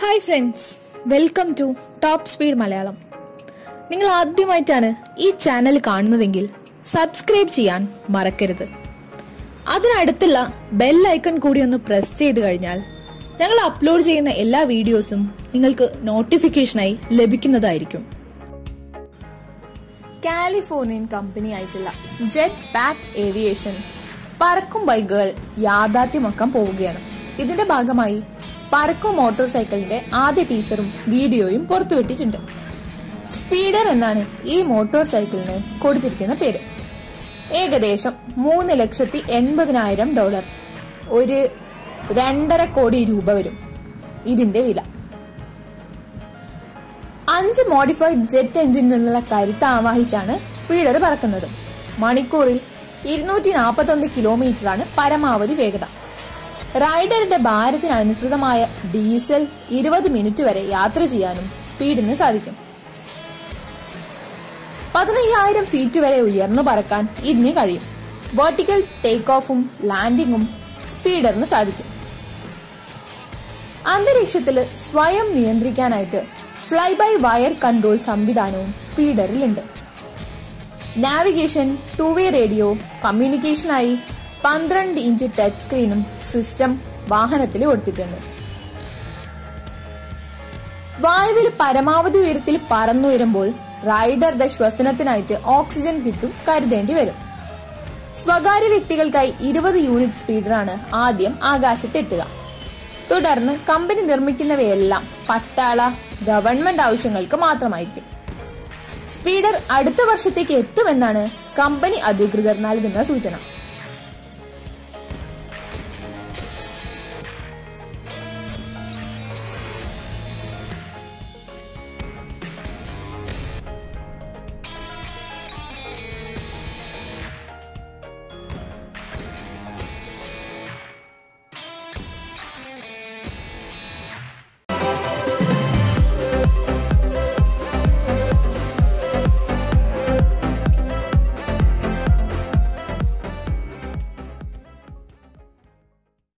Hi friends welcome to top speed Malayalam നിങ്ങൾ ആദ്യമായിട്ടാണ് ഈ ചാനൽ കാണുന്നതെങ്കിൽ സബ്സ്ക്രൈബ് ചെയ്യാൻ മറക്കരുത്. അതിനടുത്തുള്ള ബെൽ ഐക്കൺ കൂടി ഒന്ന് പ്രസ് ചെയ്ത് കഴിഞ്ഞാൽ ഞങ്ങൾ അപ്ലോഡ് ചെയ്യുന്ന എല്ലാ വീഡിയോസും നിങ്ങൾക്ക് നോട്ടിഫിക്കേഷനായി ലഭിക്കുന്നതായിരിക്കും. കാലിഫോർണിയൻ കമ്പനി ആയിട്ടുള്ള ജെറ്റ് പാക്ക് ഏവിയേഷൻ പറക്കും ബൈക്കുകൾ യാഥാർത്ഥ്യമാക്കാൻ പോവുകയാണ്. ഇതിന്റെ ഭാഗമായി പറക്കും മോട്ടോർ സൈക്കിളിന്റെ ആദ്യ ടീസറും വീഡിയോയും പുറത്തുവിട്ടിട്ടുണ്ട്. സ്പീഡർ എന്നാണ് ഈ മോട്ടോർ സൈക്കിളിന് കൊടുത്തിരിക്കുന്ന പേര്. ഏകദേശം മൂന്ന് ലക്ഷത്തി എൺപതിനായിരം ഡോളർ. ഒരു രണ്ടര കോടി രൂപ വരും ഇതിന്റെ വില. അഞ്ച് മോഡിഫൈഡ് ജെറ്റ് എഞ്ചിനിൽ നിന്നുള്ള കരുത്ത് ആവാഹിച്ചാണ് സ്പീഡർ പറക്കുന്നത്. മണിക്കൂറിൽ ഇരുന്നൂറ്റി നാൽപ്പത്തി ഒന്ന് കിലോമീറ്ററാണ് പരമാവധി വേഗത. റൈഡറുടെ ഭാരത്തിനനുസൃതമായ ഡീസൽ ഇരുപത് മിനിറ്റ് വരെ യാത്ര ചെയ്യാനും സ്പീഡിന് സാധിക്കും. പതിനയ്യായിരം ഫീറ്റ് വരെ ഉയർന്നു പറക്കാൻ ഇതിന് കഴിയും. വെർട്ടിക്കൽ ടേക്ക് ഓഫും ലാൻഡിങ്ങും സ്പീഡറിന് സാധിക്കും. അന്തരീക്ഷത്തിൽ സ്വയം നിയന്ത്രിക്കാനായിട്ട് ഫ്ലൈ ബൈ വയർ കൺട്രോൾ സംവിധാനവും സ്പീഡറിലുണ്ട്. നാവിഗേഷൻ ടു വേ റേഡിയോ കമ്മ്യൂണിക്കേഷനായി പന്ത്രണ്ട് ഇഞ്ച് ടച്ച് സ്ക്രീനും സിസ്റ്റം വാഹനത്തിൽ കൊടുത്തിട്ടുണ്ട്. വായുവിൽ പരമാവധി ഉയരത്തിൽ പറന്നുയരുമ്പോൾ റൈഡറുടെ ശ്വസനത്തിനായിട്ട് ഓക്സിജൻ കിട്ടും കരുതേണ്ടി വരും. സ്വകാര്യ വ്യക്തികൾക്കായി ഇരുപത് യൂണിറ്റ് സ്പീഡറാണ് ആദ്യം ആകാശത്തെത്തുക തുടർന്ന് കമ്പനി നിർമ്മിക്കുന്നവയെല്ലാം പട്ടാള ഗവൺമെന്റ് ആവശ്യങ്ങൾക്ക് മാത്രമായിരിക്കും. സ്പീഡർ അടുത്ത വർഷത്തേക്ക് എത്തുമെന്നാണ് കമ്പനി അധികൃതർ നൽകുന്ന സൂചന.